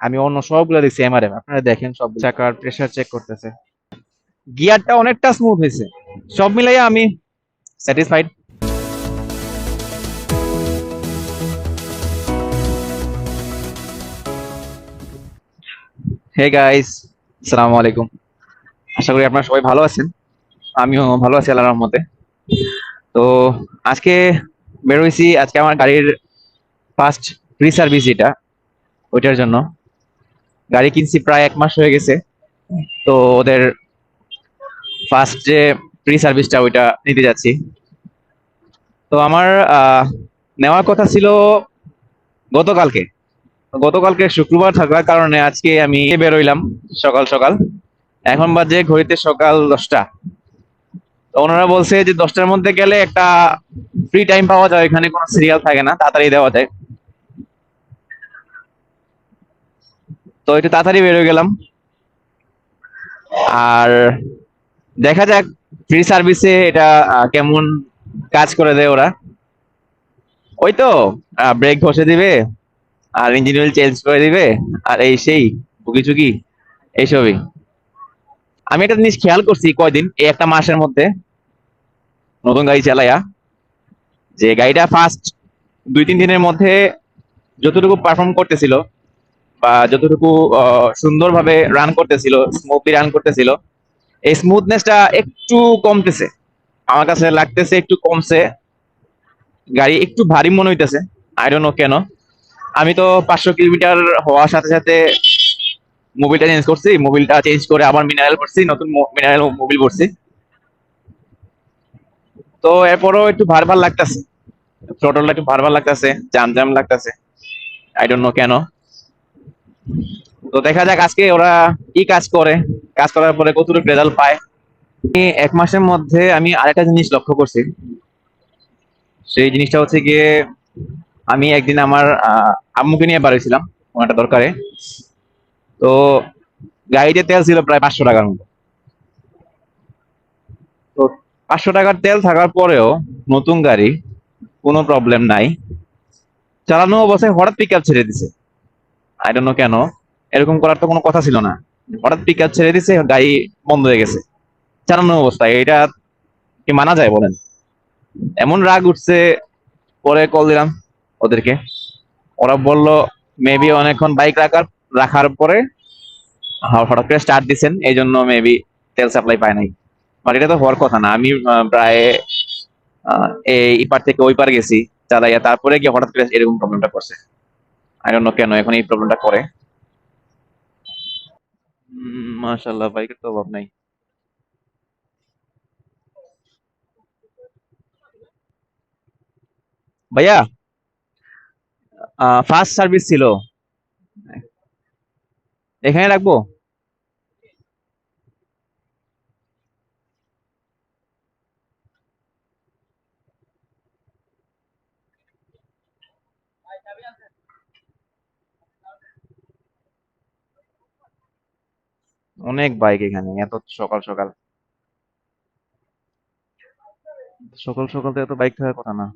আমি অন্য সবগুলো দেখছি এমআরএফ আপনারা দেখেন সব চাকার প্রেসার চেক করতেছে। গিয়ারটা অনেকটা স্মুথ হয়েছে। সব মিলাইয়া আমি স্যাটিসফাইড হে গাইস আসসালামু আলাইকুম। আশা করি আপনারা সবাই ভালো আছেন। আমিও ভালো আছি আল্লাহর রহমতে। তো আজকে বেরোইছি আজকে আমার গাড়ির ফার্স্ট ফ্রি সার্ভিস এটা ওইটার জন্য। গাড়ি কিনছি প্রায় এক মাস হয়ে গেছে। তো ওদের ফার্স্ট যে ফ্রি সার্ভিসটা ওইটা নিতে যাচ্ছি। তো আমার নেওয়ার কথা ছিল গতকালকে। গতকালকে শুক্রবার থাকার কারণে আজকে আমি বেরোইলাম সকাল সকাল। এখন বাজে ঘড়িতে সকাল দশটা। তো ওনারা বলছে যে দশটার মধ্যে গেলে একটা ফ্রি টাইম পাওয়া যায় এখানে কোনো সিরিয়াল থাকে না, তাড়াতাড়ি দেওয়া যায়। তো একটু তাড়াতাড়ি বেরোয় গেলাম। আর দেখা যাক ফ্রি সার্ভিসে এটা কেমন কাজ করে দেয় ওরা। ওই তো ব্রেক ঘষে দিবে, আর ইঞ্জিন অয়েল চেঞ্জ করে দিবে, আর এই সেই বুকি চুকি এইসবই। আমি একটা জিনিস খেয়াল করছি কয়দিন, এই একটা মাসের মধ্যে, নতুন গাড়ি চালাইয়া যে গাড়িটা ফার্স্ট দুই তিন দিনের মধ্যে যতটুকু পারফর্ম করতেছিল বা যতটুকু সুন্দরভাবে রান করতেছিল স্মুথলি রান করতেছিল, এই স্মুথনেসটা একটু কমতেছে। আমার কাছে লাগতেছে একটু কমছে। গাড়ি একটু ভারী মনে হইতেছে। আই নো কেন। আমি তো পাঁচশো কিলোমিটার হওয়ার সাথে সাথে মোবিলটা চেঞ্জ করছি। মোবিলটা চেঞ্জ করে আবার মিনারেল করছি নতুন মিনারেল মোবিল করছি তো এরপরও একটু ভার ভার লাগতেছে। থ্রোটলটা একটু ভার ভার লাগতেছে জাম জাম লাগতেছে। আই ডোন্ট নো কেন। তো দেখা যাক আজকে ওরা কি কাজ করে। কাজ করার পরে কতটুকু রেজাল্ট পায়। এক মাসের মধ্যে আমি আরেকটা জিনিস লক্ষ্য করছি। সেই জিনিসটা হচ্ছে গিয়ে আমি একদিন আমার আম্মুকে নিয়ে বাড়িয়েছিলাম কোনো একটা দরকারে। তো গাড়িতে তেল ছিল প্রায় পাঁচশো টাকার মতো। তো পাঁচশো টাকার তেল থাকার পরেও নতুন গাড়ি কোনো প্রবলেম নাই। চালানো অবস্থায় হঠাৎ পিক আপ ছেড়ে দিছে। আই ডোন্ট নো কেন, এরকম করার তো কোনো কথা ছিল না। হঠাৎ পিক আপ ছেড়ে দিছে, গাড়ি বন্ধ হয়ে গেছে। চালানো অবস্থায় এটা কি মানা যায় বলেন? এমন রাগ উঠছে, পরে কল দিলাম ওদেরকে। ওরা বলল মেবি অনেকক্ষণ বাইক রাখার রাখার পরে হঠাৎ করে স্টার্ট দিছেন এই জন্য মেবি তেল সাপ্লাই পায় নাই। বাট এটা তো হওয়ার কথা না, আমি প্রায় এই ইপার থেকে ওই পার গেছি চালাইয়া তারপরে গিয়ে হঠাৎ করে এরকম প্রবলেমটা করছে। আই ডোন্ট নো কেন এখন এই প্রবলেমটা করে। মাশাআল্লাহ বাইকের তো অভাব নাই। ভাইয়া ফার্স্ট সার্ভিস ছিল। এখানে রাখব? অনেক বাইক এখানে, এত সকাল সকাল। সকাল সকাল তো এত বাইক থাকার কথা না।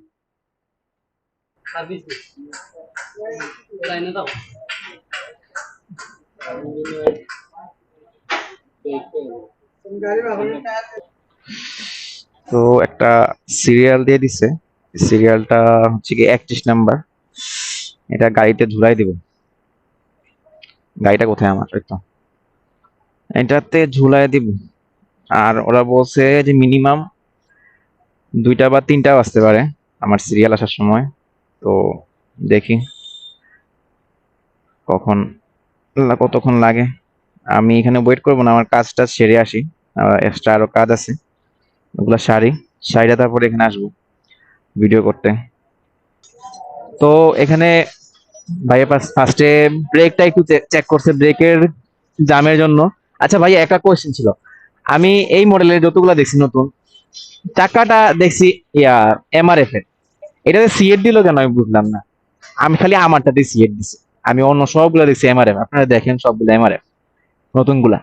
তো একটা সিরিয়াল দিয়ে দিছে। সিরিয়ালটা হচ্ছে কি একত্রিশ নাম্বার। এটা গাড়িতে ধুলাই দিব। গাড়িটা কোথায় আমার? তো। এটাতে ঝুলাই দিব। আর ওরা বলছে যে মিনিমাম দুইটা বা তিনটাও আসতে পারে আমার সিরিয়াল আসার সময়। তো দেখি কখন কতক্ষণ লাগে। আমি এখানে ওয়েট করব না, আমার কাজটা সেরে আসি। এক্সট্রা আরও কাজ আছে, ওগুলো সারি সাইডে তারপরে এখানে আসব ভিডিও করতে। তো এখানে ভাইয়া ফার্স্টে ব্রেকটা একটু চেক করছে ব্রেকের জামের জন্য। আচ্ছা ভাইয়া, একটা কোয়েশ্চেন ছিল। আমি এই মডেলের যতগুলা দেখছি নতুন চাকাটা দেখছি, ইয়া এমআরএফ এর। এটাতে সিএড দিল কেন আমি বুঝলাম না। আমি খালি আমারটাতে সিএড দিছি। আমি অন্য সবগুলা দেখছি এমআরএফ আপনারা দেখেন সবগুলো এমআরএফ নতুনগুলা।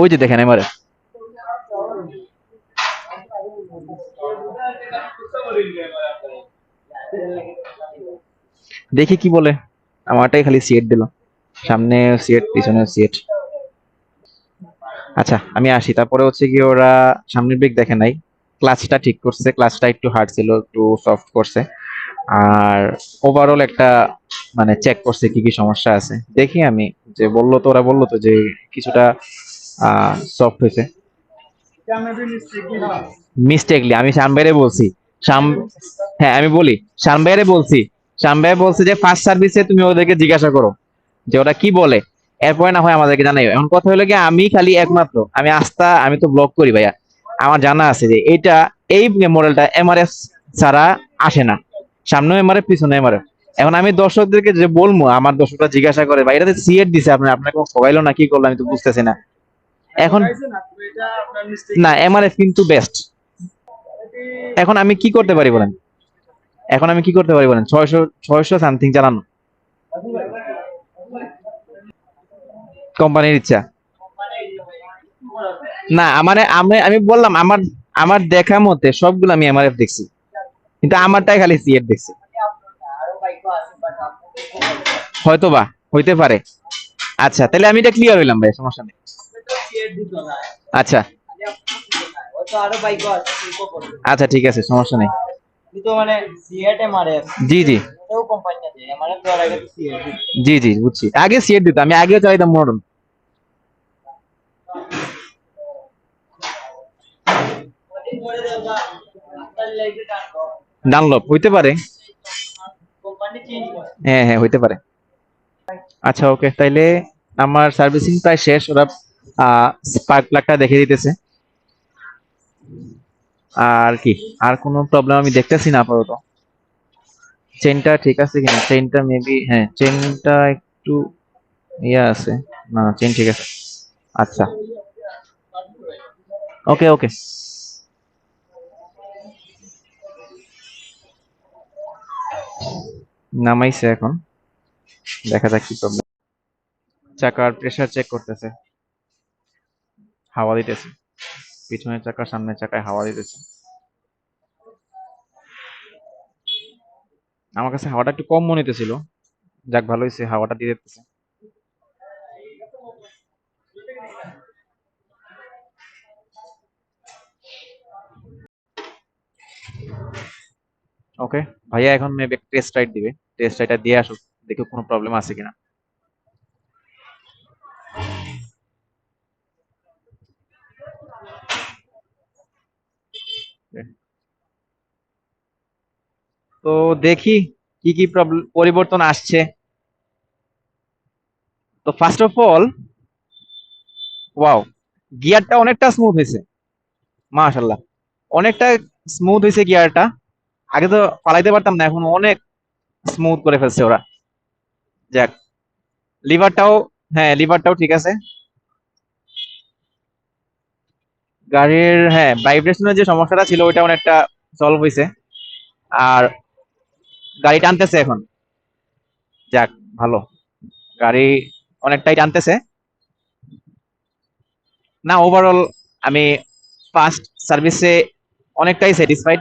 ওই যে দেখেন এমআরএফ দেখি কি বলে। আমারটাই খালি সিএড দিল। সামনে সিট পিছনে সিট আচ্ছা আমি আসি। তারপরে হচ্ছে কি ওরা সামনের ব্রেক দেখে নাই। ক্লাচটা ঠিক করছে ক্লাচটা একটু হার্ড ছিল, একটু সফট করছে। আর ওভারঅল একটা মানে চেক করছে কি কি সমস্যা আছে। দেখি আমি, যে বলল তো, ওরা বলল তো যে কিছুটা সফট হয়েছে। মিস্টেকলি আমি শ্যামবাইরে বলছি। শ্যাম হ্যাঁ আমি বলি শ্যামবাইরে বলছি। শ্যামবাই বলছে যে ফার্স্ট সার্ভিসে তুমি ওদেরকে জিজ্ঞাসা করো, যে ওরা কি বলে? এরপরে না হয় আমাদেরকে জানাই এখন কথা হলো কি আমি খালি একমাত্র। আমি আস্থা, আমি তো ব্লগ করি ভাইয়া। আমার জানা আছে যে এটা এই মডেলটা এমআরএফ ছাড়া আসে না। সামনে এমআরএফ পিছনে এমআরএফ এখন আমি দর্শকদেরকে যে বলব, আমার দর্শকরা জিজ্ঞাসা করে, ভাই এটাতে সিএট দিছে আপনার আপনাকে কোনো না, কি করল, আমি তো বুঝতেছি না। এখন না এমআরএফ কিন্তু বেস্ট এখন আমি কি করতে পারি বলেন? এখন আমি কি করতে পারি বলেন? ছয়শো ছয়শো সামথিং চালানো। কোম্পানির ইচ্ছা। না আমার আমি আমি বললাম আমার আমার দেখা মতে সবগুলো আমি এমআরএফ দেখছি। কিন্তু আমারটাই খালি সিএফ দেখছি। হয়তো বা হইতে পারে। আচ্ছা তাহলে আমি এটা ক্লিয়ার হইলাম ভাই সমস্যা নেই। আচ্ছা। আচ্ছা ঠিক আছে সমস্যা নেই। মানে জি জি। জি জি বুঝছি। আগে সিএট দিত আমি আগেও চাইতাম মডেল ডানলপ হইতে পারে। হ্যাঁ হ্যাঁ হইতে পারে। আচ্ছা ওকে তাইলে আমার সার্ভিসিং প্রায় শেষ। ওরা স্পার্ক প্লাগটা দেখে দিতেছে। আর কি আর কোনো প্রবলেম আমি দেখতেছি না আপাতত। চেনটা ঠিক আছে কিনা? চেনটা মেবি হ্যাঁ চেনটা একটু ইয়ে আছে। না চেন ঠিক আছে। আচ্ছা। ওকে ওকে নামাইছে এখন। দেখা যাক কি প্রবলেম চাকার প্রেসার চেক করতেছে। হাওয়া দিতেছে। পিছনের চাকা সামনের চাকায় হাওয়া দিতেছে। আমার কাছে হাওয়াটা একটু কম মনে হইতেছিল। যাক, ভালো হয়েছে হাওয়াটা দিয়ে দিতেছে। ওকে ভাইয়া এখন মেবি টেস্ট রাইড দিবে। টেস্ট রাইডটা দিয়ে আসুক, দেখো কোনো প্রবলেম আছে কিনা। তো দেখি কি কি পরিবর্তন আসছে। তো ফার্স্ট অফ অল ওয়াও গিয়ারটা অনেকটা স্মুথ হয়েছে। মাশাল্লাহ অনেকটা স্মুথ হয়েছে গিয়ারটা আগে তো পালাইতে পারতাম না, এখন অনেক স্মুথ করে ফেলছে ওরা। যাক লিভারটাও হ্যাঁ লিভারটাও ঠিক আছে। গাড়ির হ্যাঁ ভাইব্রেশনের যে সমস্যাটা ছিল, ওইটা অনেকটা সলভ হয়েছে। আর গাড়ি টানতেছে এখন। যাক, ভালো। গাড়ি অনেকটাই টানতেছে। না ওভারঅল আমি ফার্স্ট সার্ভিসে অনেকটাই স্যাটিসফাইড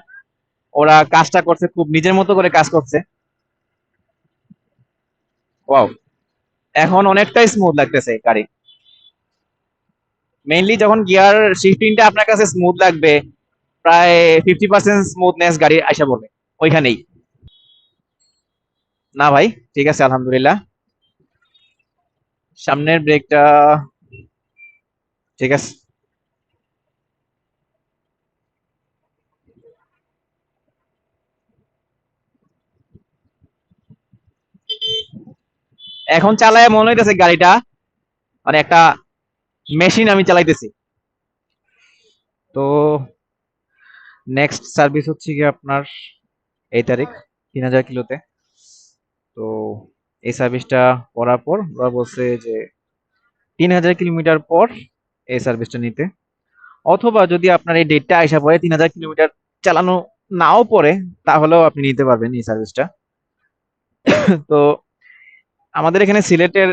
ওরা কাজটা করছে, খুব নিজের মতো করে কাজ করছে। ওয়াও এখন অনেকটাই স্মুথ লাগতেছে গাড়ি। মেইনলি যখন গিয়ার শিফটিংটা আপনার কাছে স্মুথ লাগবে, প্রায় ফিফটি পার্সেন্ট স্মুথনেস গাড়ি আইসা পড়বে। ওইখানেই। না ভাই, ঠিক আছে, আলহামদুলিল্লাহ। সামনের ব্রেকটা ঠিক আছে। এখন চালায় মনে হইতেছে গাড়িটা মানে একটা মেশিন আমি চালাইতেছি। তো নেক্সট সার্ভিস হচ্ছে কি আপনার এই তারিখ, তিন হাজার কিলোতে। তো এই সার্ভিসটা করার পর ওরা বলছে যে তিন হাজার কিলোমিটার পর এই সার্ভিসটা নিতে। অথবা যদি আপনার এই ডেটটা আসা পরে তিন হাজার কিলোমিটার চালানো নাও পড়ে, তাহলেও আপনি নিতে পারবেন এই সার্ভিসটা তো আমাদের এখানে সিলেটের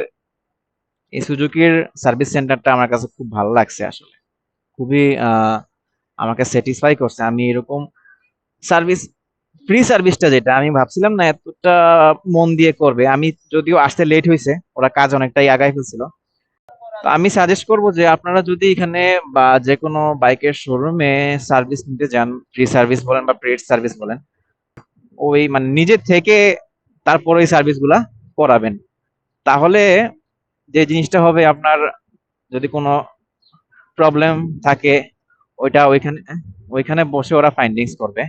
এই সুজুকির সার্ভিস সেন্টারটা আমার কাছে খুব ভালো লাগছে আসলে। খুবই আমাকে স্যাটিসফাই করছে। আমি এরকম সার্ভিস ফ্রি সার্ভিসটা যেটা, আমি ভাবছিলাম না এতটা মন দিয়ে করবে। আমি যদিও আসতে লেট হয়েছে ওরা কাজ অনেকটাই আগায় ফেলছিল। আমি সাজেস্ট করব যে আপনারা যদি এখানে বা যে কোনো বাইকের শোরুমে সার্ভিস নিতে যান ফ্রি সার্ভিস বলেন বা পেড সার্ভিস বলেন, ওই মানে নিজে থেকে তারপর ওই সার্ভিসগুলা করাবেন। তাহলে যে জিনিসটা হবে আপনার যদি কোনো প্রবলেম থাকে, ওইটা ওইখানে ওইখানে বসে ওরা ফাইন্ডিংস করবে।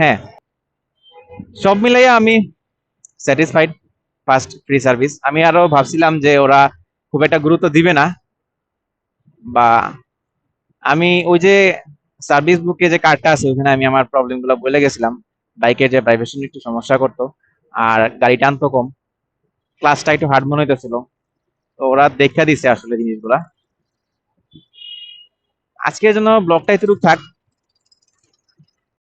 হ্যাঁ। সব মিলাইয়া আমি স্যাটিসফাইড ফার্স্ট ফ্রি সার্ভিস আমি আরও ভাবছিলাম যে ওরা খুব একটা গুরুত্ব দিবে না। বা আমি ওই যে সার্ভিস বুকে যে কার্ডটা আছে ওখানে আমি আমার প্রবলেমগুলো বলে গেছিলাম। বাইকের যে ভাইব্রেশন একটু সমস্যা করতো, আর গাড়ি টানতো কম। ক্লাসটা একটু হার্ড মনে হইতেছিল। তো ওরা দেখা দিছে আসলে জিনিসগুলা। আজকের জন্য ব্লগটা এতটুকু থাক।